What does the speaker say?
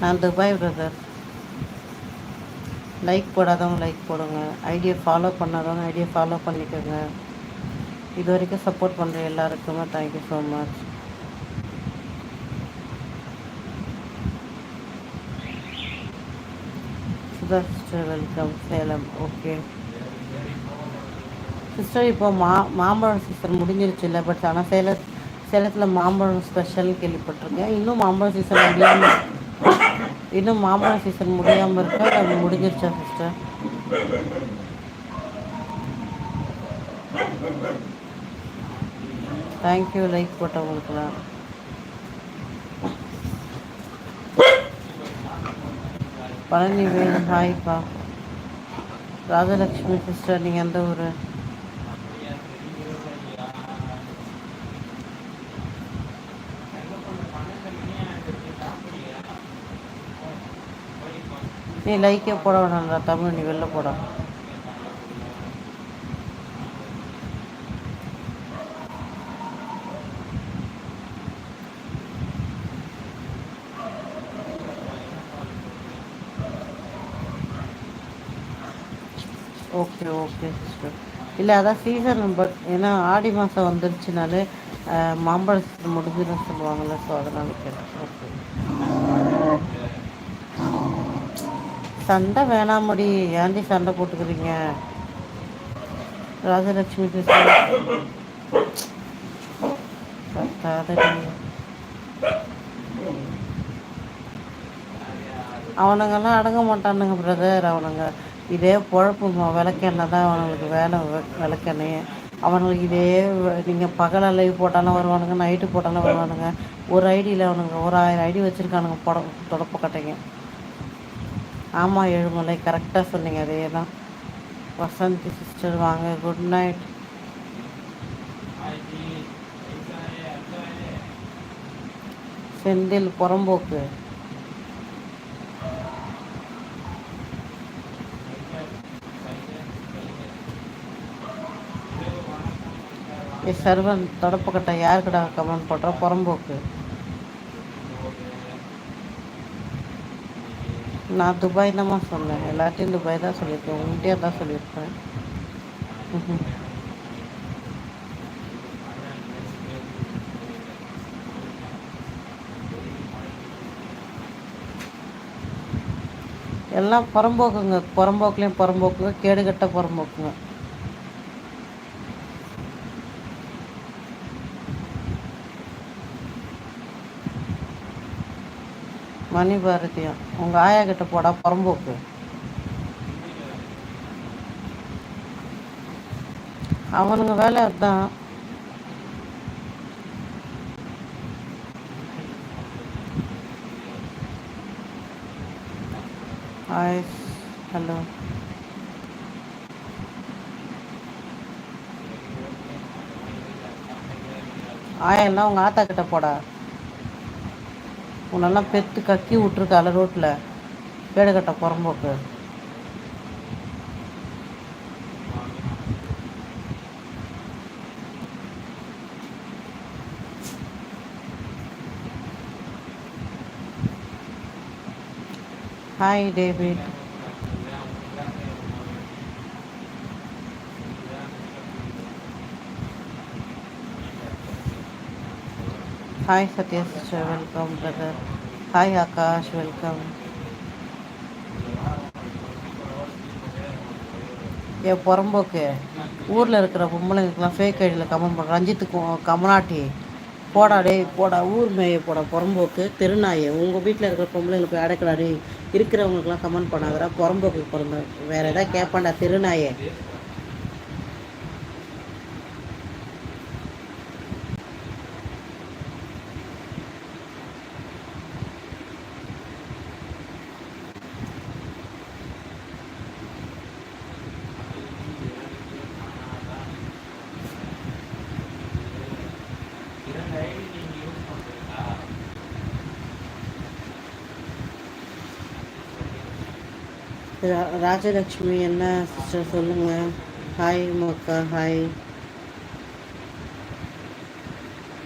நான் Dubai brother like போடாதவங்க like போடுங்க. ஐடியா ஃபாலோ பண்ணாதவங்க ஐடியா ஃபாலோ பண்ணிக்கோங்க. இது வரைக்கும் சப்போர்ட் பண்ணுற எல்லாருக்குமே thank you so much Sudha sister welcome Salem. Okay sister இப்போ மா மாம்பழம் சீசன் முடிஞ்சிருச்சு இல்லை பட் ஆனால் சேல சேலத்தில் மாம்பழம் ஸ்பெஷல் கேள்விப்பட்டிருக்கேன். இன்னும் மாம்பழம் சீசன் முடியாமல் இன்னும் மாம்பழம் சீசன் முடியாமல் இருக்கா? அது முடிஞ்சிருச்சா சிஸ்டர் தேங்க்யூ லைக் போட்டவங்களுக்குலாம் பழனி வேணு ஹாய்ப்பா ராஜலக்ஷ்மி சிஸ்டர் நீங்கள் எந்த ஊர்? நீ லைக்கே போட வேணாம்டா தமிழ் நீ வெளில போட. ஓகே ஓகே சிஸ்டர் இல்லை அதான் சீசன் பட் ஏன்னா ஆடி மாதம் வந்துருச்சுனாலே மாம்பழ முடிஞ்சுன்னு சொல்லுவாங்கள்ல ஸோ அதனால் கேட்டேன். ஓகே சண்டை வேணாமடி. ஏன்டி சண்டை போட்டுக்கிறீங்க? ராஜலட்சுமி அவனுங்கெல்லாம் அடங்க மாட்டானுங்க பிரதர் அவனுங்க இதே பொழப்பு விளக்கெண்ணெய் தான் அவனுங்களுக்கு வேலை விளக்கெண்ணெய் அவனுங்களுக்கு இதே நீங்கள் பகல் லைவ் போட்டாலும் வருவானுங்க நைட்டு போட்டாலும் வருவானுங்க. ஒரு ஐடியில் அவனுங்க ஒரு ஆயிரம் ஐடி வச்சுருக்கானுங்க புட தொடப்பு கட்டைங்க ஆமாம் ஏழுமலை. கரெக்டாக சொன்னீங்க. அதே தான் வசந்தி சிஸ்டர் வாங்க. குட் நைட் செந்தில் புறம்போக்கு. சர்வன் தொடப்பக்கட்டை யாருக்கடா கமெண்ட் போட்டா புறம்போக்கு. நான் துபாய் தான்மா சொன்னேன். எல்லாத்தையும் துபாய் தான் சொல்லியிருக்கேன். உங்கள்கிட்டயே தான் சொல்லியிருக்கேன். எல்லாம் புறம்போக்குங்க. புறம்போக்குலேயும் புறம்போக்குங்க. கேடுகட்ட புறம்போக்குங்க. மணி பாரதியம் உங்கள் ஆயா கிட்ட போடா புறம்போக்கு. அவனுங்க வேலை அதுதான் ஹாய் ஹலோ ஆயெல்லாம் உங்கள் ஆத்தா கிட்ட போடா? உன்னெல்லாம் பெற்று கக்கி விட்ருக்கால ரோட்டில். கட்ட புறம்போக்கு hi David hi Sathya sister welcome brother hi Akash welcome என் புறம்போக்கு. ஊரில் இருக்கிற பொம்பளைங்களுக்குலாம் ஃபேக் ஐடியில் கமெண்ட் பண்ணுற ரஞ்சித்துக்கு கமனாட்டி போடா டே போடா. ஊர் மேய போடா புறம்போக்கு. திருநாயை. உங்கள் வீட்டில் இருக்கிற பொம்பளைங்களுக்கு அடைக்கலாடி இருக்கிறவங்களுக்குலாம் கமெண்ட் பண்ணாதரா புறம்போக்கு பிறந்த வேறு எதாவது கேட்பாண்டா திருநாயை. ராஜலக்ஷ்மி என்ன சிஸ்டர் சொல்லுங்கள் ஹாய் மக்கா ஹாய்